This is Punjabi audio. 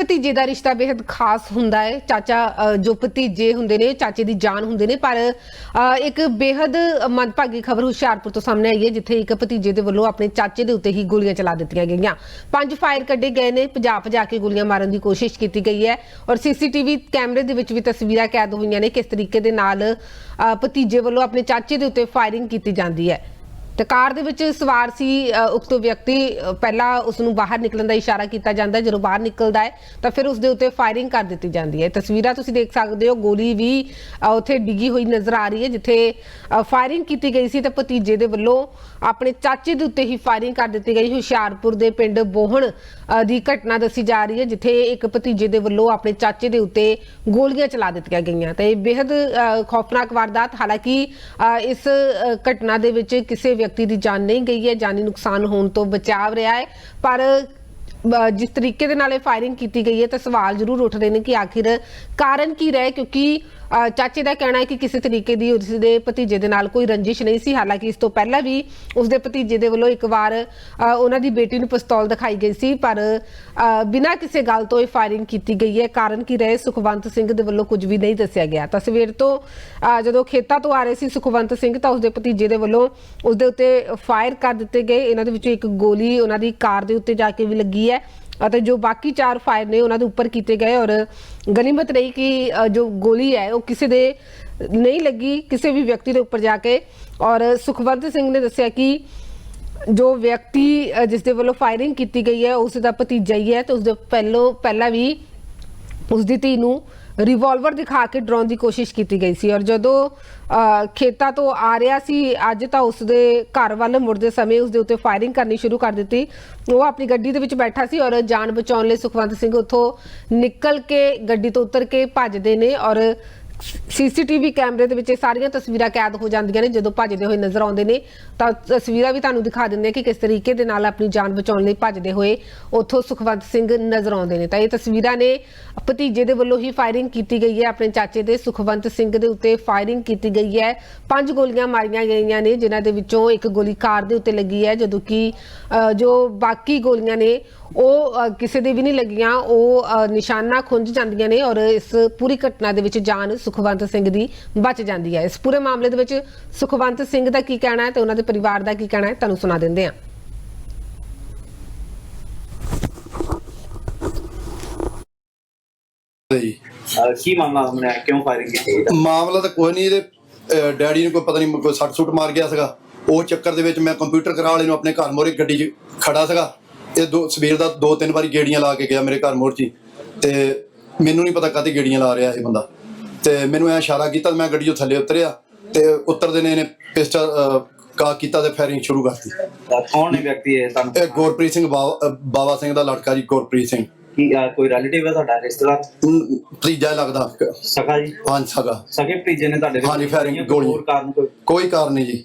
ਭਤੀਜੇ ਦਾ ਰਿਸ਼ਤਾ ਬੇहद ਖਾਸ ਹੁੰਦਾ ਹੈ। ਚਾਚਾ ਜੋ ਭਤੀਜੇ ਹੁੰਦੇ ਨੇ, ਚਾਚੇ ਦੀ ਜਾਨ ਹੁੰਦੇ ਨੇ, ਪਰ ਇੱਕ ਬੇहद ਮੰਦਭਾਗੀ ਖਬਰ ਹੁਸ਼ਿਆਰਪੁਰ ਤੋਂ ਸਾਹਮਣੇ ਆਈ ਹੈ, ਜਿੱਥੇ ਇੱਕ ਭਤੀਜੇ ਦੇ ਵੱਲੋਂ ਆਪਣੇ ਚਾਚੇ ਦੇ ਉੱਤੇ ਹੀ ਗੋਲੀਆਂ ਚਲਾ ਦਿੱਤੀਆਂ ਗਈਆਂ। ਪੰਜ ਫਾਇਰ ਕੱਢੇ ਗਏ ਨੇ, ਪੰਜਾਬ ਭਜਾ ਕੇ ਗੋਲੀਆਂ ਮਾਰਨ ਦੀ ਕੋਸ਼ਿਸ਼ ਕੀਤੀ ਗਈ ਹੈ ਔਰ ਸੀਸੀਟੀਵੀ ਕੈਮਰੇ ਦੇ ਵਿੱਚ ਵੀ ਤਸਵੀਰਾਂ ਕੈਦ ਹੋਈਆਂ ਨੇ, ਕਿਸ ਤਰੀਕੇ ਦੇ ਨਾਲ ਭਤੀਜੇ ਵੱਲੋਂ ਆਪਣੇ ਚਾਚੇ ਦੇ ਉੱਤੇ ਫਾਇਰਿੰਗ ਕੀਤੀ ਜਾਂਦੀ ਹੈ। ਤੇ ਕਾਰ ਦੇ ਵਿੱਚ ਸਵਾਰ ਸੀ ਅ, ਉਕਤ ਵਿਅਕਤੀ। ਪਹਿਲਾਂ ਉਸ ਨੂੰ ਬਾਹਰ ਨਿਕਲਣ ਦਾ ਇਸ਼ਾਰਾ ਕੀਤਾ ਜਾਂਦਾ ਜਦੋਂ ਬਾਹਰ ਨਿਕਲਦਾ ਹੈ ਤਾਂ ਫਿਰ ਉਸ ਦੇ ਉੱਤੇ ਫਾਇਰਿੰਗ ਕਰ ਦਿੱਤੀ ਜਾਂਦੀ ਹੈ। ਤਸਵੀਰਾਂ ਤੁਸੀਂ ਦੇਖ ਸਕਦੇ ਹੋ। ਗੋਲੀ ਵੀ ਉੱਥੇ ਡਿੱਗੀ ਹੋਈ ਨਜ਼ਰ ਆ ਰਹੀ ਹੈ ਜਿੱਥੇ ਫਾਇਰਿੰਗ ਕੀਤੀ ਗਈ ਸੀ ਤੇ ਭਤੀਜੇ ਦੇ ਵੱਲੋਂ ਆਪਣੇ ਚਾਚੇ ਦੇ ਉੱਤੇ ਹੀ ਫਾਇਰਿੰਗ ਕਰ ਦਿੱਤੀ ਗਈ। ਹੁਸ਼ਿਆਰਪੁਰ ਦੇ ਪਿੰਡ ਬੋਹਣ ਅ, ਦੀ ਘਟਨਾ ਦੱਸੀ ਜਾ ਰਹੀ ਹੈ ਜਿੱਥੇ ਇੱਕ ਭਤੀਜੇ ਦੇ ਵੱਲੋਂ ਆਪਣੇ ਚਾਚੇ ਦੇ ਉੱਤੇ ਗੋਲੀਆਂ ਚਲਾ ਦਿੱਤੀਆਂ ਗਈਆਂ। ਤੇ ਇਹ ਬੇहद ਖੌਫਨਾਕ ਵਾਰਦਾਤ। ਹਾਲਾਂਕਿ ਅ, ਇਸ ਘਟਨਾ ਦੇ ਵਿੱਚ ਕਿਸੇ ਵਿਅਕਤੀ ਦੀ ਜਾਨ ਨਹੀਂ ਗਈ ਹੈ ਜਾਨੀ ਨੁਕਸਾਨ ਹੋਣ ਤੋਂ ਬਚਾਵ ਰਿਹਾ ਹੈ। ਪਰ ਅ, ਜਿਸ ਤਰੀਕੇ ਦੇ ਨਾਲ ਇਹ ਫਾਇਰਿੰਗ ਕੀਤੀ ਗਈ ਹੈ ਤਾਂ ਸਵਾਲ ਜ਼ਰੂਰ ਉੱਠ ਰਹੇ ਨੇ ਕਿ ਆਖਿਰ ਕਾਰਨ ਕੀ ਰਹੇ? ਕਿਉਂਕਿ ਚਾਚੇ ਦਾ ਕਹਿਣਾ ਹੈ ਕਿ ਕਿਸੇ ਤਰੀਕੇ ਦੀ ਉਸ ਦੇ ਭਤੀਜੇ ਦੇ ਨਾਲ ਕੋਈ ਰੰਜਿਸ਼ ਨਹੀਂ ਸੀ। ਹਾਲਾਂਕਿ ਇਸ ਤੋਂ ਪਹਿਲਾਂ ਵੀ ਉਸ ਦੇ ਭਤੀਜੇ ਦੇ ਵੱਲੋਂ ਇੱਕ ਵਾਰ ਉਹਨਾਂ ਦੀ ਬੇਟੀ ਨੂੰ ਪਿਸਤੌਲ ਦਿਖਾਈ ਗਈ ਸੀ, ਪਰ ਬਿਨਾਂ ਕਿਸੇ ਗੱਲ ਤੋਂ ਇਹ ਫਾਇਰਿੰਗ ਕੀਤੀ ਗਈ ਹੈ। ਕਾਰਨ ਕੀ ਰਹੇ? ਸੁਖਵੰਤ ਸਿੰਘ ਦੇ ਵੱਲੋਂ ਕੁਝ ਵੀ ਨਹੀਂ ਦੱਸਿਆ ਗਿਆ। ਤਾਂ ਸਵੇਰ ਤੋਂ ਜਦੋਂ ਖੇਤਾਂ ਤੋਂ ਆ ਰਹੇ ਸੀ ਸੁਖਵੰਤ ਸਿੰਘ, ਤਾਂ ਉਸ ਦੇ ਭਤੀਜੇ ਦੇ ਵੱਲੋਂ ਉਸ ਦੇ ਉੱਤੇ ਫਾਇਰ ਕਰ ਦਿੱਤੇ ਗਏ। ਇਹਨਾਂ ਦੇ ਵਿੱਚੋਂ ਇੱਕ ਗੋਲੀ ਉਹਨਾਂ ਦੀ ਕਾਰ ਦੇ ਉੱਤੇ ਜਾ ਕੇ ਵੀ ਲੱਗੀ ਹੈ। ਅਤੇ ਜੋ ਬਾਕੀ ਚਾਰ ਫਾਇਰ ਨੇ ਉਹਨਾਂ ਦੇ ਉੱਪਰ ਕੀਤੇ ਗਏ ਔਰ ਗਨੀਮਤ ਰਹੀ ਕਿ ਜੋ ਗੋਲੀ ਹੈ ਉਹ ਕਿਸੇ ਦੇ ਨਹੀਂ ਲੱਗੀ ਕਿਸੇ ਵੀ ਵਿਅਕਤੀ ਦੇ ਉੱਪਰ ਜਾ ਕੇ। ਔਰ ਸੁਖਵੰਤ ਸਿੰਘ ਨੇ ਦੱਸਿਆ ਕਿ ਜੋ ਵਿਅਕਤੀ ਅ, ਜਿਸ ਦੇ ਵੱਲੋਂ ਫਾਇਰਿੰਗ ਕੀਤੀ ਗਈ ਹੈ ਉਸ ਦਾ ਭਤੀਜਾ ਹੀ ਹੈ ਤੇ ਉਸ ਦੇ ਪਹਿਲੋਂ ਪਹਿਲਾਂ ਵੀ ਉਸ ਦੀ ਧੀ ਨੂੰ ਰਿਵਾਲਵਰ ਦਿਖਾ ਕੇ ਡਰਾਉਣ ਦੀ ਕੋਸ਼ਿਸ਼ ਕੀਤੀ ਗਈ ਸੀ ਔਰ ਜਦੋਂ ਅ, ਖੇਤਾਂ ਤੋਂ ਆ ਰਿਹਾ ਸੀ ਅੱਜ ਤਾਂ ਉਸ ਦੇ ਘਰ ਵੱਲ ਮੁੜਦੇ ਸਮੇਂ ਉਸ ਦੇ ਉੱਤੇ ਫਾਇਰਿੰਗ ਕਰਨੀ ਸ਼ੁਰੂ ਕਰ ਦਿੱਤੀ। ਉਹ ਆਪਣੀ ਗੱਡੀ ਦੇ ਵਿੱਚ ਬੈਠਾ ਸੀ ਔਰ ਜਾਨ ਬਚਾਉਣ ਲਈ ਸੁਖਵੰਤ ਸਿੰਘ ਉੱਥੋਂ ਨਿਕਲ ਕੇ ਗੱਡੀ ਤੋਂ ਉਤਰ ਕੇ ਭੱਜਦੇ ਨੇ ਔਰ ਸੀਸੀਟੀਵੀ ਕੈਮਰੇ ਦੇ ਵਿੱਚ ਇਹ ਸਾਰੀਆਂ ਤਸਵੀਰਾਂ ਕੈਦ ਹੋ ਜਾਂਦੀਆਂ ਨੇ ਜਦੋਂ ਭੱਜਦੇ ਹੋਏ ਨਜ਼ਰ ਆਉਂਦੇ ਨੇ। ਤਾਂ ਤਸਵੀਰਾਂ ਵੀ ਤੁਹਾਨੂੰ ਦਿਖਾ ਦਿੰਦੇ ਆ ਕਿ ਕਿਸ ਤਰੀਕੇ ਦੇ ਨਾਲ ਆਪਣੀ ਜਾਨ ਬਚਾਉਣ ਲਈ ਭੱਜਦੇ ਹੋਏ ਉੱਥੋਂ ਸੁਖਵੰਤ ਸਿੰਘ ਨਜ਼ਰ ਆਉਂਦੇ ਨੇ। ਤਾਂ ਇਹ ਤਸਵੀਰਾਂ ਨੇ ਭਤੀਜੇ ਦੇ ਵੱਲੋਂ ਹੀ ਫਾਇਰਿੰਗ ਕੀਤੀ ਗਈ ਹੈ। ਆਪਣੇ ਚਾਚੇ ਦੇ ਸੁਖਵੰਤ ਸਿੰਘ ਦੇ ਉੱਤੇ ਫਾਇਰਿੰਗ ਕੀਤੀ ਗਈ ਹੈ। ਪੰਜ ਗੋਲੀਆਂ ਮਾਰੀਆਂ ਗਈਆਂ ਨੇ ਜਿਨ੍ਹਾਂ ਦੇ ਵਿੱਚੋਂ ਇੱਕ ਗੋਲੀ ਕਾਰ ਦੇ ਉੱਤੇ ਲੱਗੀ ਹੈ ਜਦੋਂ ਕਿ ਅ, ਜੋ ਬਾਕੀ ਗੋਲੀਆਂ ਨੇ ਉਹ ਕਿਸੇ ਦੇ ਵੀ ਨਹੀਂ ਲੱਗੀਆਂ। ਉਹ ਨਿਸ਼ਾਨਾ ਖੁੰਝ ਜਾਂਦੀਆਂ ਨੇ ਔਰ ਇਸ ਪੂਰੀ ਘਟਨਾ ਦੇ ਵਿੱਚ ਜਾਨ ਸੁਖਵੰਤ ਸਿੰਘ ਦੀ ਬਚ ਜਾਂਦੀ ਹੈ। ਇਸ ਪੂਰੇ ਮਾਮਲੇ ਦੇ ਵਿੱਚ ਸੁਖਵੰਤ ਸਿੰਘ ਦਾ ਕੀ ਕਹਿਣਾ ਹੈ ਤੇ ਉਹਨਾਂ ਦੇ ਪਰਿਵਾਰ ਦਾ ਕੀ ਕਹਿਣਾ ਹੈ ਤੁਹਾਨੂੰ ਸੁਣਾ ਦਿੰਦੇ ਹਾਂ। ਜੀ। ਅਹ ਕੀ ਮਾਮਲਾ ਸਾਹਮਣੇ ਆਇਆ? ਕਿਉਂ ਫਾਇਰਿੰਗ ਕੀਤੀ ਗਈ? ਮਾਮਲਾ ਤਾਂ ਕੋਈ ਨਹੀਂ ਇਹਦੇ ਅਹ ਡੈਡੀ ਨੂੰ ਕੋਈ ਪਤਾ ਨਹੀਂ ਕੋਈ ਸੱਟ ਸੁੱਟ ਮਾਰ ਗਿਆ ਸੀਗਾ। ਉਹ ਚੱਕਰ ਦੇ ਵਿੱਚ ਮੈਂ ਕੰਪਿਊਟਰ ਕਰਾ ਵਾਲੇ ਨੂੰ ਆਪਣੇ ਘਰ ਮੋਰੇ ਗੱਡੀ 'ਚ ਖੜਾ ਸੀਗਾ। ਇਹ ਦੋ ਸਵੇਰ ਦਾ ਦੋ ਤਿੰਨ ਵਾਰੀ ਗੇੜੀਆਂ ਲਾ ਕੇ ਗਿਆ ਮੇਰੇ ਘਰ ਮੋਰ 'ਚ ਹੀ। ਤੇ ਮੈਨੂੰ ਨਹੀਂ ਪਤਾ ਕਦੇ ਗੇੜੀਆਂ ਲਾ ਰਿਹਾ ਇਹ ਬੰਦਾ। ਤੇ ਮੈਨੂੰ ਐ ਇਸ਼ਾਰਾ ਕੀਤਾ ਮੈਂ ਗੱਡੀ 'ਚੋਂ ਥੱਲੇ ਉਤਰਿਆ ਤੇ ਉਤਰਦੇ ਨੇ ਇਹਨੇ ਪਿਸਟਲ ਕਾ ਕੀਤਾ ਤੇ ਫਾਇਰਿੰਗ ਸ਼ੁਰੂ ਕਰਤੀ। ਕੌਣ ਨੇ ਵਿਅਕਤੀ ਇਹ ਤੁਹਾਨੂੰ ਇਹ ਗੁਰਪ੍ਰੀਤ ਸਿੰਘ ਬਾਵਾ ਬਾਵਾ ਸਿੰਘ ਦਾ ਲੜਕਾ ਜੀ ਗੁਰਪ੍ਰੀਤ ਸਿੰਘ। ਕੀ ਅਹ ਕੋਈ ਰਿਲੇਟਿਵ ਹੈ ਤੁਹਾਡਾ ਰਿਸ਼ਤੇਦਾਰ? ਭਤੀਜਾ ਲੱਗਦਾ। ਸਖਾ ਜੀ? ਹਾਂ ਸਗਾ। ਸਕੇ ਭਤੀਜੇ ਨੇ ਤੁਹਾਡੇ ਹਾਂਜੀ, ਕੋਈ ਗੋਲੀ। ਹੋਰ ਕਾਰਨ ਕੋਈ? ਕੋਈ ਕਾਰਨ ਨਹੀਂ ਜੀ।